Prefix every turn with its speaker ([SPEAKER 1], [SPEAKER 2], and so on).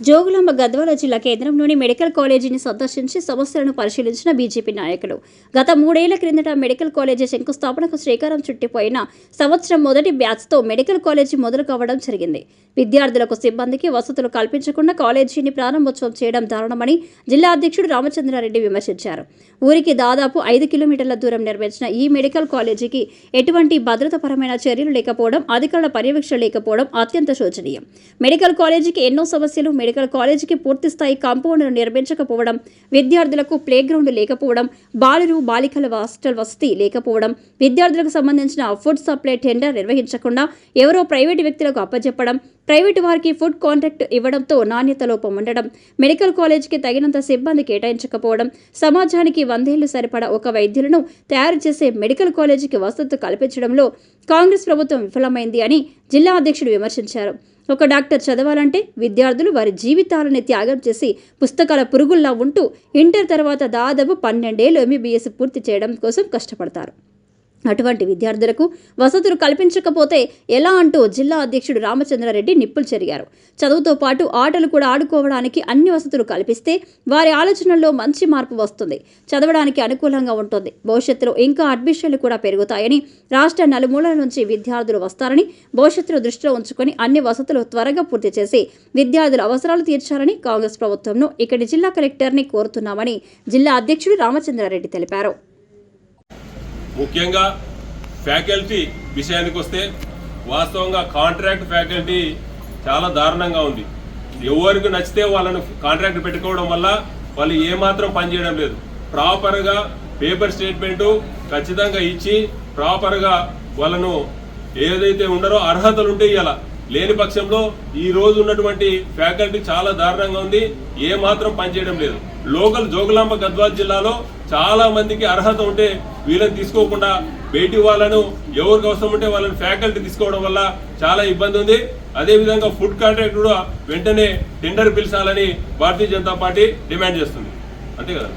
[SPEAKER 1] జోగులాంబ గద్వాల జిల్లా కేంద్రంలోని మెడికల్ కాలేజీని సందర్శించి సమస్యలను పరిశీలించిన బీజేపీ నాయకులు. గత మూడేళ్ళ క్రిందట మెడికల్ కాలేజీ శంకుస్థాపనకు శ్రీకారం చుట్టిపోయిన సంవత్సరం మొదటి బ్యాచ్తో మెడికల్ కాలేజీ మొదలు కావడం జరిగింది. విద్యార్థులకు సిబ్బందికి వసతులు కల్పించకుండా కాలేజీని ప్రారంభోత్సవం చేయడం దారుణమని జిల్లా అధ్యక్షుడు రామచంద్రారెడ్డి విమర్శించారు. ఊరికి దాదాపు ఐదు కిలోమీటర్ల దూరం నిర్మించిన ఈ మెడికల్ కాలేజీకి ఎటువంటి భద్రతాపరమైన చర్యలు లేకపోవడం అధికారుల పర్యవేక్షణ లేకపోవడం అత్యంత శోచనీయం. మెడికల్ కాలేజీకి ఎన్నో సమస్యలు మెడికల్ కాలేజీకి పూర్తి స్థాయి కాంపౌండ్ను నిర్మించకపోవడం విద్యార్థులకు ప్లేగ్రౌండ్ లేకపోవడం బాలురు బాలికల హాస్టల్ వసతి లేకపోవడం విద్యార్థులకు సంబంధించిన ఫుడ్ సప్లై టెండర్ నిర్వహించకుండా ఎవరో ప్రైవేటు వ్యక్తులకు అప్పజెప్పడం ప్రైవేటు వారికి ఫుడ్ కాంట్రాక్ట్ ఇవ్వడంతో నాణ్యత లోపం ఉండడం మెడికల్ కాలేజీకి తగినంత సిబ్బంది కేటాయించకపోవడం సమాజానికి వందేళ్ళు సరిపడా ఒక వైద్యులను తయారు చేసే మెడికల్ కాలేజీకి వసతులు కల్పించడంలో కాంగ్రెస్ ప్రభుత్వం విఫలమైంది అని జిల్లా అధ్యక్షుడు విమర్శించారు. ఒక డాక్టర్ చదవాలంటే విద్యార్థులు వారి జీవితాలని త్యాగం చేసి పుస్తకాల పురుగుల్లా ఉంటూ ఇంటర్ తర్వాత దాదాపు పన్నెండేళ్ళు ఎంబీబీఎస్ పూర్తి చేయడం కోసం కష్టపడతారు. అటువంటి విద్యార్థులకు వసతులు కల్పించకపోతే ఎలా అంటూ జిల్లా అధ్యక్షుడు రామచంద్రారెడ్డి నిప్పులు చెరిగారు. చదువుతో పాటు ఆటలు కూడా ఆడుకోవడానికి అన్ని వసతులు కల్పిస్తే వారి ఆలోచనల్లో మంచి మార్పు వస్తుంది. చదవడానికి అనుకూలంగా ఉంటుంది. భవిష్యత్తులో ఇంకా అడ్మిషన్లు కూడా పెరుగుతాయని రాష్ట్ర నలుమూలల నుంచి విద్యార్థులు వస్తారని భవిష్యత్తును దృష్టిలో ఉంచుకొని అన్ని వసతులు త్వరగా పూర్తి చేసి విద్యార్థుల అవసరాలు తీర్చాలని కాంగ్రెస్ ప్రభుత్వంను ఇక్కడి జిల్లా కలెక్టర్ని కోరుతున్నామని జిల్లా అధ్యక్షుడు రామచంద్రారెడ్డి తెలిపారు.
[SPEAKER 2] ముఖ్యంగా ఫ్యాకల్టీ విషయానికి వస్తే వాస్తవంగా కాంట్రాక్ట్ ఫ్యాకల్టీ చాలా దారుణంగా ఉంది. ఎవరికి నచ్చితే వాళ్ళను కాంట్రాక్ట్ పెట్టుకోవడం వల్ల వాళ్ళు ఏమాత్రం పనిచేయడం లేదు. ప్రాపర్గా పేపర్ స్టేట్మెంటు ఖచ్చితంగా ఇచ్చి ప్రాపర్గా వాళ్ళను ఏదైతే ఉండరో అర్హతలు ఉంటే ఇలా లేని పక్షంలో ఈ రోజు ఉన్నటువంటి ఫ్యాకల్టీ చాలా దారుణంగా ఉంది. ఏ మాత్రం పనిచేయడం లేదు. లోకల్ జోగులాంబ గద్వాల్ జిల్లాలో చాలా మందికి అర్హత ఉంటే వీళ్ళని తీసుకోకుండా బయటి వాళ్ళను ఎవరికి అవసరం ఉంటే వాళ్ళని ఫ్యాకల్టీ తీసుకోవడం వల్ల చాలా ఇబ్బంది ఉంది. అదేవిధంగా ఫుడ్ కాంట్రాక్ట్ కూడా వెంటనే టెండర్ పిలిచాలని భారతీయ జనతా పార్టీ డిమాండ్ చేస్తుంది. అంతే కదా?